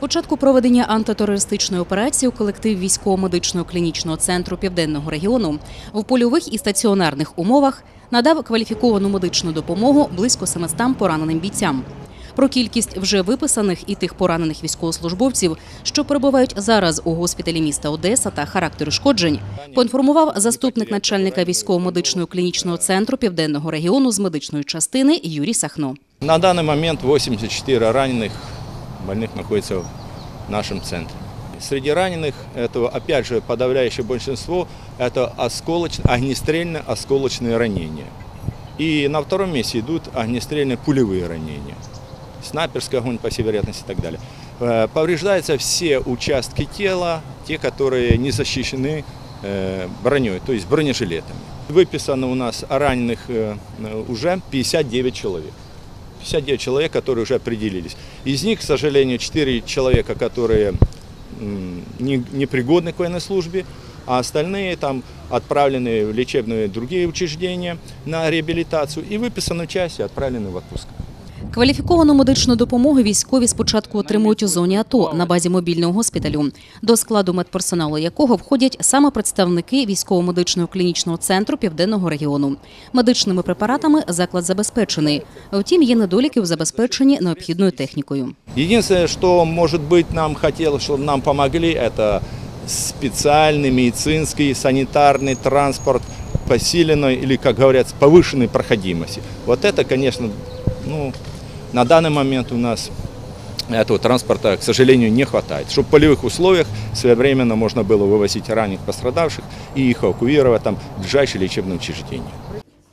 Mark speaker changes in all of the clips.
Speaker 1: Початку проведення антитерористичної операції колектив військово-медичного клінічного центру південного регіону в польових і стаціонарних умовах надав кваліфіковану медичну допомогу близько 700 пораненим бійцям. Про кількість вже виписаних і тих поранених військовослужбовців, що перебувають зараз у госпіталі міста Одеса та характер ушкоджень, поінформував заступник начальника військово-медичного клінічного центру південного регіону з медичної частини Юрій Сахно.
Speaker 2: На данный момент 84 раненых больных находятся в нашем центре. Среди раненых, это опять же подавляющее большинство, это осколоч... огнестрельно-осколочные ранения. И на втором месте идут огнестрельные пулевые ранения. Снайперский огонь, по всей вероятности, и так далее. Э, Повреждаются все участки тела, те, которые не защищены э, броней, то есть бронежилетами. Выписано у нас раненых э, уже 59 человек. 59 человек, которые уже определились. Из них, к сожалению, 4 человека, которые м, не- непригодны к военной службе, а остальные там отправлены в лечебные другие учреждения на реабилитацию и выписаны части отправлены в отпуск.
Speaker 1: Кваліфіковану медичну допомогу військові спочатку отримують у зоні АТО на базі мобільного госпіталю, до складу медперсоналу якого входять саме представники військово-медичного клінічного центру південного регіону. Медичними препаратами заклад забезпечений. Втім, є недоліки в забезпеченні необхідною технікою.
Speaker 2: Единственное, что, может быть, нам хотелось, чтобы нам помогли, это специальный медицинский санитарный транспорт посиленной или, как говорят, с повышенной проходимости. Вот это, конечно, ну, на данный момент у нас этого транспорта, к сожалению, не хватает. Чтобы в полевых условиях своевременно можно было вывозить раненых пострадавших и их эвакуировать там, в ближайшее лечебное учреждение.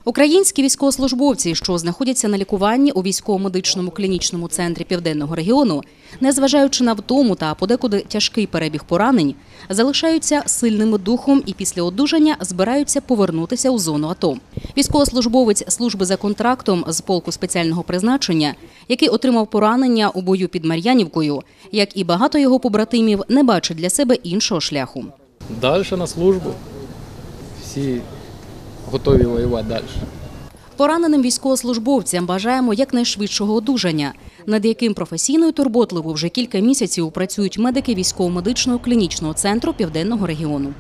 Speaker 1: Українські військовослужбовці, що знаходяться на лікуванні у військово-медичному клінічному центрі південного регіону, незважаючи на втому та подекуди тяжкий перебіг поранень, залишаються сильними духом і після одужання збираються повернутися у зону АТО. Військовослужбовець служби за контрактом з полку спеціального призначення, який отримав поранення у бою під Мар'янівкою, як і багато його побратимів, не бачить для себе іншого шляху.
Speaker 3: Далі на службу. Всі готові воювати далі.
Speaker 1: Пораненим військовослужбовцям бажаємо якнайшвидшого одужання, над яким професійно і турботливо вже кілька місяців працюють медики військово-медичного клінічного центру південного регіону.